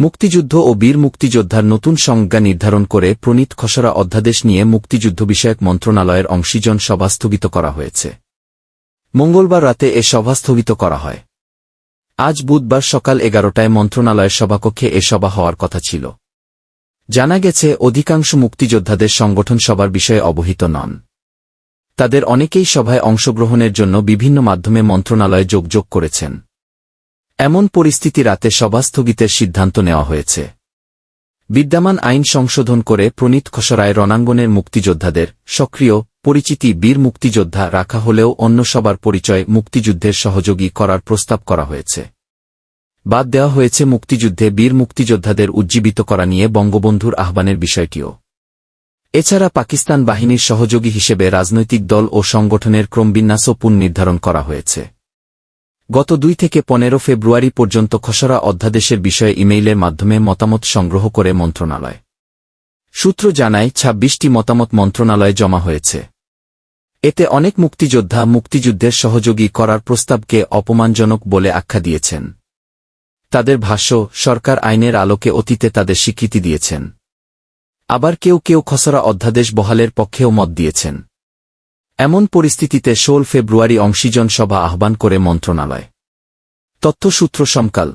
মুক্তিযুদ্ধ ও বীর মুক্তিযোদ্ধার নতুন সংজ্ঞা নির্ধারণ করে প্রণীত খসড়া অধ্যাদেশ নিয়ে মুক্তিযুদ্ধ বিষয়ক মন্ত্রণালয়ের অংশীজন সভা স্থগিত করা হয়েছে। মঙ্গলবার রাতে এ সভা স্থগিত করা হয়। আজ বুধবার সকাল এগারোটায় মন্ত্রণালয়ের সভাকক্ষে এ সভা হওয়ার কথা ছিল। জানা গেছে, অধিকাংশ মুক্তিযোদ্ধাদের সংগঠন সবার বিষয়ে অবহিত নন। তাদের অনেকেই সভায় অংশগ্রহণের জন্য বিভিন্ন মাধ্যমে মন্ত্রণালয়ে যোগযোগ করেছেন। এমন পরিস্থিতি রাতে সভা স্থগিতের সিদ্ধান্ত নেওয়া হয়েছে। বিদ্যমান আইন সংশোধন করে প্রণীত খসড়ায় রণাঙ্গনের মুক্তিযোদ্ধাদের সক্রিয়, পরিচিতি বীর মুক্তিযোদ্ধা রাখা হলেও অন্য সবার পরিচয় মুক্তিযুদ্ধের সহযোগী করার প্রস্তাব করা হয়েছে। বাদ দেওয়া হয়েছে মুক্তিযুদ্ধে বীর মুক্তিযোদ্ধাদের উজ্জীবিত করা নিয়ে বঙ্গবন্ধুর আহ্বানের বিষয়টিও। এছাড়া পাকিস্তান বাহিনীর সহযোগী হিসেবে রাজনৈতিক দল ও সংগঠনের ক্রমবিন্যাসও পুনর্নির্ধারণ করা হয়েছে। গত দুই থেকে পনেরো ফেব্রুয়ারি পর্যন্ত খসড়া অধ্যাদেশের বিষয়ে ইমেইলের মাধ্যমে মতামত সংগ্রহ করে মন্ত্রণালয়। সূত্র জানায়, ছাব্বিশটি মতামত মন্ত্রণালয়ে জমা হয়েছে। এতে অনেক মুক্তিযোদ্ধা মুক্তিযুদ্ধের সহযোগী করার প্রস্তাবকে অপমানজনক বলে আখ্যা দিয়েছেন। তাদের ভাষ্য, সরকার আইনের আলোকে অতীতে তাদের স্বীকৃতি দিয়েছেন। আবার কেউ কেউ খসড়া অধ্যাদেশ বহালের পক্ষেও মত দিয়েছেন। এমন পরিস্থিতিতে ষোল ফেব্রুয়ারি অংশীজন সভা আহ্বান করে মন্ত্রণালয়। তথ্যসূত্র সমকাল।